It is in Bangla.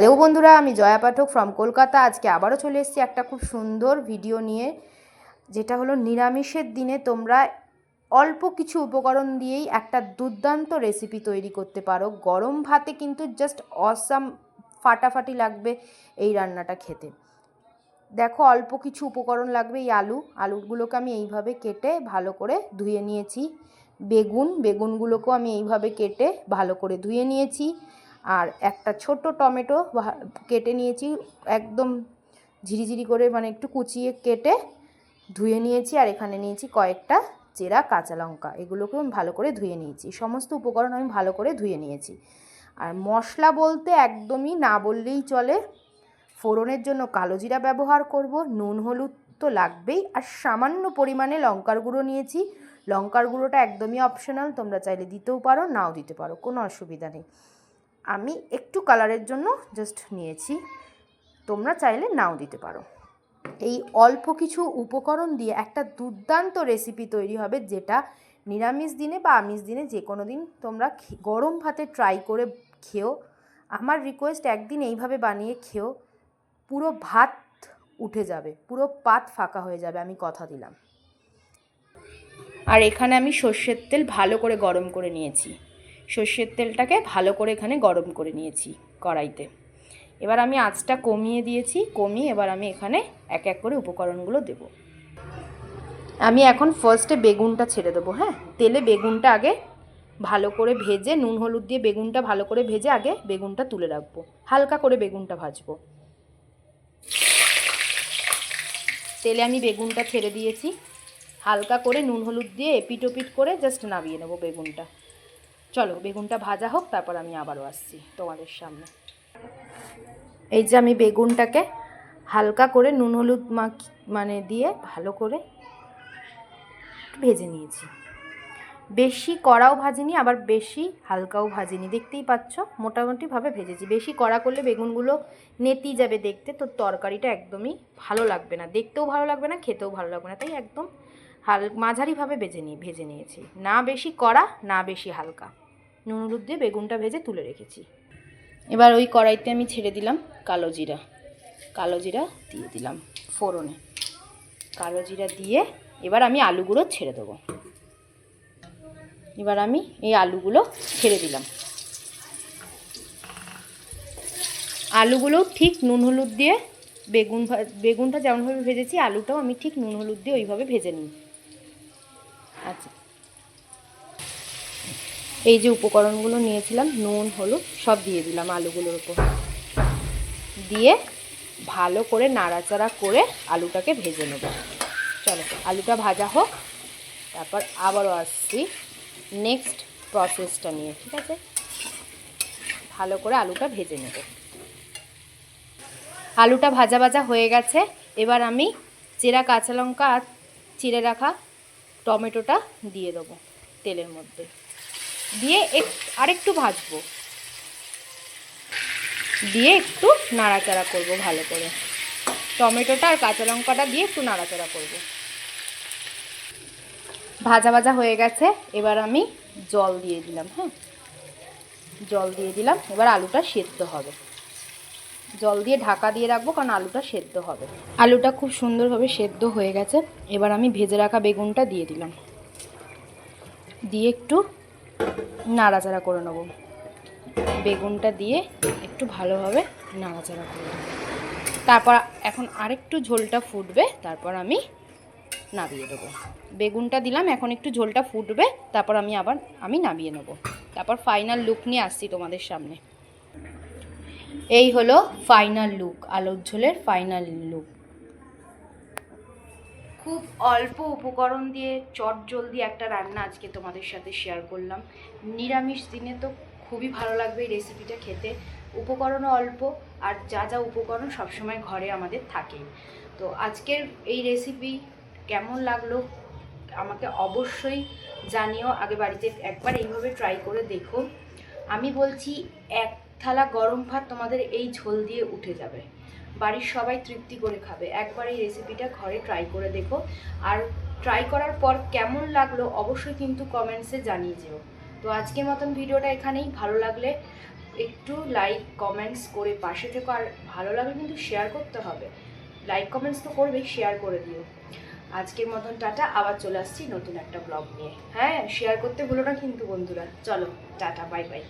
হ্যালো বন্ধুরা, আমি জয়া পাঠক ফ্রম কলকাতা। আজকে আবারও চলে এসেছি একটা খুব সুন্দর ভিডিও নিয়ে, যেটা হলো নিরামিষের দিনে তোমরা অল্প কিছু উপকরণ দিয়েই একটা দুর্দান্ত রেসিপি তৈরি করতে পারো। গরম ভাতে কিন্তু জাস্ট অসাম ফাটাফাটি লাগবে এই রান্নাটা খেতে। দেখো, অল্প কিছু উপকরণ লাগবে এই আলু। আলুগুলোকে আমি এইভাবে কেটে ভালো করে ধুয়ে নিয়েছি। বেগুন, বেগুনগুলোকেও আমি এইভাবে কেটে ভালো করে ধুয়ে নিয়েছি। আর একটা ছোট টমেটো কেটে নিয়েছি, একদম ঝিরিঝিরি করে মানে একটু কুচিয়ে কেটে ধুয়ে নিয়েছি আর এখানে নিয়েছি কয়েকটা চেরা কাঁচা লঙ্কা। এগুলোকেও আমি ভালো করে ধুয়ে নিয়েছি। সমস্ত উপকরণ আমি ভালো করে ধুয়ে নিয়েছি। আর মশলা বলতে একদমই না বললেই চলে। ফোড়নের জন্য কালো জিরা ব্যবহার করব, নুন, হলুদ তো লাগবেই। আর সামান্য পরিমাণে লঙ্কার গুঁড়ো নিয়েছি। লঙ্কার গুঁড়োটা একদমই অপশনাল তোমরা চাইলে দিতেও পারো, নাও দিতে পারো, কোনো অসুবিধা নেই। আমি একটু কালারের জন্য জাস্ট নিয়েছি। তোমরা চাইলে নাও দিতে পারো। এই অল্প কিছু উপকরণ দিয়ে একটা দুর্দান্ত রেসিপি তৈরি হবে যেটা নিরামিষ দিনে বা আমিষ দিনে যে কোনো দিন তোমরা গরম ভাতে ট্রাই করে খেও। আমার রিকোয়েস্ট একদিন এইভাবে বানিয়ে খেও। পুরো ভাত উঠে যাবে, পুরো পাত ফাঁকা হয়ে যাবে, আমি কথা দিলাম। আর এখানে আমি সর্ষের তেল ভালো করে গরম করে নিয়েছি। সর্ষের তেলটাকে ভালো করে এখানে গরম করে নিয়েছি কড়াইতে। এবার আমি আঁচটা কমিয়ে দিয়েছি, কমিয়ে এবার আমি এখানে এক এক করে উপকরণগুলো দেব। আমি এখন ফার্স্টে বেগুনটা ছেড়ে দেবো হ্যাঁ? তেলে বেগুনটা আগে ভালো করে ভেজে, নুন, হলুদ দিয়ে বেগুনটা ভালো করে ভেজে আগে বেগুনটা তুলে রাখব। হালকা করে বেগুনটা ভাজবো। তেলে আমি বেগুনটা ছেড়ে দিয়েছি। হালকা করে নুন, হলুদ দিয়ে এপিট ওপিট করে জাস্ট নামিয়ে নেব বেগুনটা। চলো, বেগুনটা ভাজা হোক, তারপর আমি আবারও আসছি তোমাদের সামনে। এই যে আমি বেগুনটাকে হালকা করে নুন হলুদ মাখ মানে দিয়ে ভালো করে ভেজে নিয়েছি। বেশি কড়াও ভাজিনি, আবার বেশি হালকাও ভাজিনি। দেখতেই পাচ্ছ, মোটামুটিভাবে ভেজেছি। বেশি কড়া করলে বেগুনগুলো নেতি যাবে দেখতে, তো তরকারিটা একদমই ভালো লাগবে না। দেখতেও ভালো লাগবে না, খেতেও ভালো লাগবে না। তাই একদম হাল, মাঝারিভাবে ভেজে নিয়ে, ভেজে নিয়েছি। না বেশি কড়া, না বেশি হালকা। নুন, হলুদ দিয়ে বেগুনটা ভেজে তুলে রেখেছি। এবার ওই কড়াইতে আমি ছেড়ে দিলাম কালো জিরা। কালো জিরা দিয়ে দিলাম ফোড়নে। কালো জিরা দিয়ে এবার আমি আলুগুলো ছেড়ে দেবো। এবার আমি এই আলুগুলো ছেড়ে দিলাম। আলুগুলো ঠিক নুন, হলুদ দিয়ে বেগুন বেগুনটা যেমনভাবে ভেজেছি, আলুটাও আমি ঠিক নুন, হলুদ দিয়ে ওইভাবে ভেজে নিই। আচ্ছা। এই যে উপকরণগুলো নিয়েছিলাম, নুন, হলুদ, সব দিয়ে দিলাম আলুগুলোর উপর। দিয়ে ভালো করে নাড়াচাড়া করে আলুটাকে ভেজে নেব। চলো, আলুটা ভাজা হোক, তারপর আবারও আসছি নেক্সট প্রসেসটা নিয়ে, ঠিক আছে? ভালো করে আলুটা ভেজে নেব। আলুটা ভাজা ভাজা হয়ে গেছে। এবার আমি চেরা কাঁচা লঙ্কা আর চিড়ে রাখা টমেটোটা দিয়ে দেবো তেলের মধ্যে। দিয়ে এক আরেকটু ভাজবো। দিয়ে একটু নাড়াচাড়া করব ভালো করে। টমেটোটা আর কাঁচা লঙ্কাটা দিয়ে একটু নাড়াচাড়া করব। ভাজা ভাজা হয়ে গেছে, এবার আমি জল দিয়ে দিলাম হ্যাঁ? জল দিয়ে দিলাম, এবার আলুটা সেদ্ধ হবে। জল দিয়ে ঢাকা দিয়ে রাখব, কারণ আলুটা সেদ্ধ হবে। আলুটা খুব সুন্দরভাবে সেদ্ধ হয়ে গেছে, এবার আমি ভেজে রাখা বেগুনটা দিয়ে দিলাম। দিয়ে একটু নাড়াচাড়া করে নেব। বেগুনটা দিয়ে একটু ভালোভাবে নাড়াচাড়া করে নেব। তারপর এখন আরেকটু ঝোলটা ফুটবে, তারপর আমি নামিয়ে দেবো। বেগুনটা দিলাম, এখন একটু ঝোলটা ফুটবে, তারপর আমি আবার, আমি নামিয়ে নেব। তারপর ফাইনাল লুক নিয়ে আসছি তোমাদের সামনে। এই হলো ফাইনাল লুক আলোর ঝোলের ফাইনাল লুক খুব অল্প উপকরণ দিয়ে চট জলদি একটা রান্না আজকে তোমাদের সাথে শেয়ার করলাম। নিরামিষ দিনে তো খুবই ভালো লাগবে এই রেসিপিটা খেতে। উপকরণও অল্প আর যা যা উপকরণ সবসময় ঘরে আমাদের থাকে। তো আজকের এই রেসিপি কেমন লাগল আমাকে অবশ্যই জানিও। আগে বাড়িতে একবার এইভাবে ট্রাই করে দেখো। আমি বলছি, এক থালা গরম ভাত তোমাদের এই ঝোল দিয়ে উঠে যাবে। বাড়ির সবাই তৃপ্তি করে খাবে। একবার এই রেসিপিটা ঘরে ট্রাই করে দেখো। আর ট্রাই করার পর কেমন লাগল অবশ্যই কিন্তু কমেন্টসে জানিয়ে যেও। তো আজকের মতন ভিডিওটা এখানেই। ভালো লাগলে একটু লাইক কমেন্টস করে পাশে থেকো। আর ভালো লাগলে কিন্তু শেয়ার করতে হবে। লাইক কমেন্টস তো করবেই শেয়ার করে দিও। আজকের মতন টাটা। আবার চলে আসছি নতুন একটা ব্লগ নিয়ে। হ্যাঁ শেয়ার করতে ভুলো না কিন্তু বন্ধুরা। চলো, টাটা বাই বাই